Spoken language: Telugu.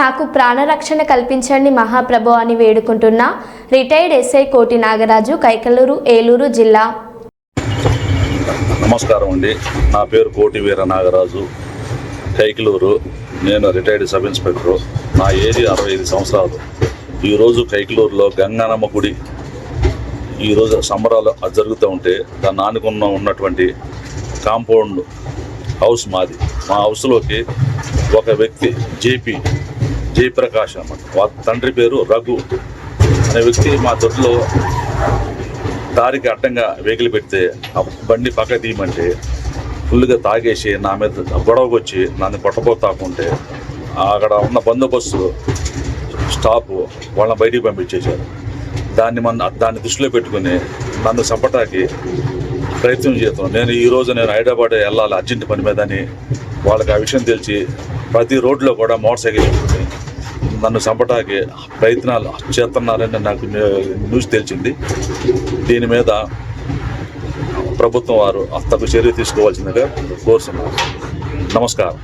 నాకు ప్రాణరక్షణ కల్పించండి మహాప్రభు అని వేడుకుంటున్న రిటైర్డ్ ఎస్ఐ కోటి నాగరాజు కైకలూరు ఏలూరు జిల్లా. నమస్కారం అండి. నా పేరు కోటి వీర నాగరాజు కైకిలూరు. నేను రిటైర్డ్ సబ్ ఇన్స్పెక్టర్. నా ఏజ్ అరవై ఐదు సంవత్సరాలు. ఈరోజు కైకిలూరులో గంగానమ్మ గుడి. ఈరోజు సంబరాలు జరుగుతూ ఉంటే దాన్ని ఆనుకున్న ఉన్నటువంటి కాంపౌండ్ హౌస్ మాది. మా హౌస్లోకి ఒక వ్యక్తి జేపీ జయప్రకాష్ అన్నమాట. వాళ్ళ తండ్రి పేరు రఘు అనే వ్యక్తి మా దొడ్లో దారికి అడ్డంగా వెహికల్ పెడితే ఆ బండి పక్క తీయమంటే ఫుల్గా తాగేసి నా మీద గొడవకు వచ్చి నన్ను కొట్టబోతాకుంటే అక్కడ ఉన్న బందోబస్తు స్టాప్ వాళ్ళని బయటికి పంపించేశారు. దాన్ని మన దాన్ని దృష్టిలో పెట్టుకుని నన్ను చంపటానికి ప్రయత్నం చేస్తాను నేను ఈరోజు నేను హైదరాబాద్ వెళ్ళాలి అర్జెంట్ పని మీద అని వాళ్ళకి ఆ విషయం తెలిసి ప్రతి రోడ్లో కూడా మోటార్ సైకిల్ పెట్టుకుని నన్ను చంపటానికి ప్రయత్నాలు చేస్తున్నారని నాకు న్యూస్ తెలిసింది. దీని మీద ప్రభుత్వం వారు తగు చర్య తీసుకోవాల్సిందిగా కోరుతున్నాను. నమస్కారం.